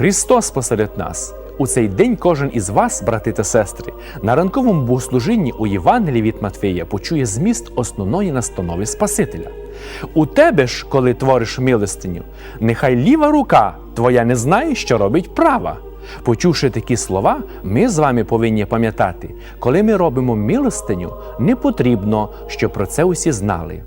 Христос посеред нас. У цей день кожен із вас, брати та сестри, на ранковому богослужінні у Євангелії від Матфея почує зміст основної настанови Спасителя. У тебе ж, коли твориш милостиню, нехай ліва рука твоя не знає, що робить права. Почувши такі слова, ми з вами повинні пам'ятати, коли ми робимо милостиню, не потрібно, щоб про це усі знали.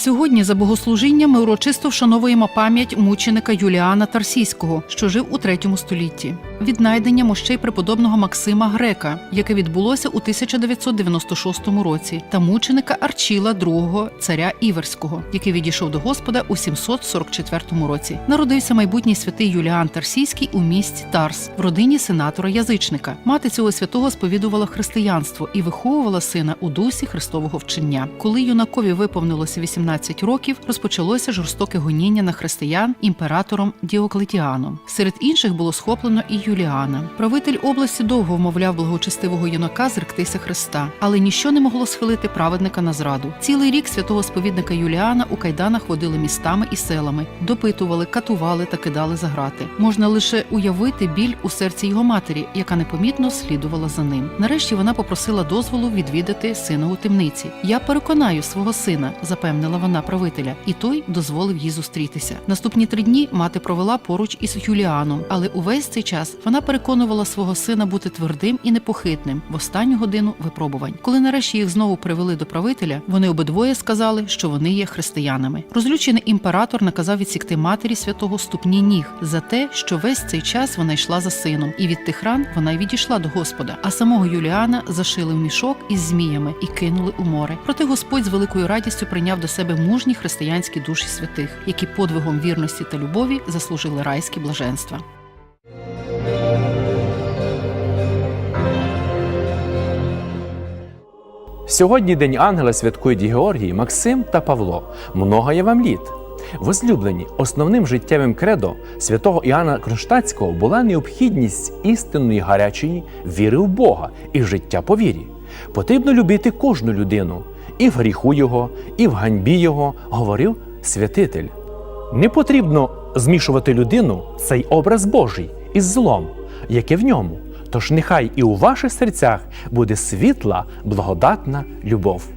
Сьогодні за богослужінням ми урочисто вшановуємо пам'ять мученика Юліана Тарсійського, що жив у третьому столітті. Віднайдення мощей преподобного Максима Грека, яке відбулося у 1996 році, та мученика Арчіла II, царя Іверського, який відійшов до Господа у 744 році. Народився майбутній святий Юліан Тарсійський у місті Тарс в родині сенатора-язичника. Мати цього святого сповідувала християнство і виховувала сина у дусі Христового вчення. Коли юнакові виповнилося 18 років, розпочалося жорстоке гоніння на християн імператором Діоклетіаном. Серед інших було схоплено і Юліана. Правитель області довго вмовляв благочестивого юнака зректися Христа, але ніщо не могло схилити праведника на зраду. Цілий рік святого сповідника Юліана у кайданах водили містами і селами, допитували, катували та кидали за грати. Можна лише уявити біль у серці його матері, яка непомітно слідувала за ним. Нарешті вона попросила дозволу відвідати сина у темниці. Я переконаю свого сина, запевнила вона правителя, і той дозволив їй зустрітися. Наступні три дні мати провела поруч із Юліаном, але увесь цей час вона переконувала свого сина бути твердим і непохитним в останню годину випробувань. Коли нарешті їх знову привели до правителя, вони обидвоє сказали, що вони є християнами. Розлючений імператор наказав відсікти матері святого ступні ніг за те, що весь цей час вона йшла за сином, і від тих ран вона й відійшла до Господа. А самого Юліана зашили в мішок із зміями і кинули у море. Проте Господь з великою радістю прийняв до себе мужні християнські душі святих, які подвигом вірності та любові заслужили райські блаженства. Сьогодні День Ангела святкують Георгій, Максим та Павло. Много є вам літ. Возлюблені, основним життєвим кредо святого Іоанна Кронштадтського була необхідність істинної гарячої віри в Бога і життя по вірі. Потрібно любити кожну людину, і в гріху його, і в ганьбі його, говорив святитель. Не потрібно змішувати людину цей образ Божий із злом, яке в ньому. Тож нехай і у ваших серцях буде світла, благодатна любов.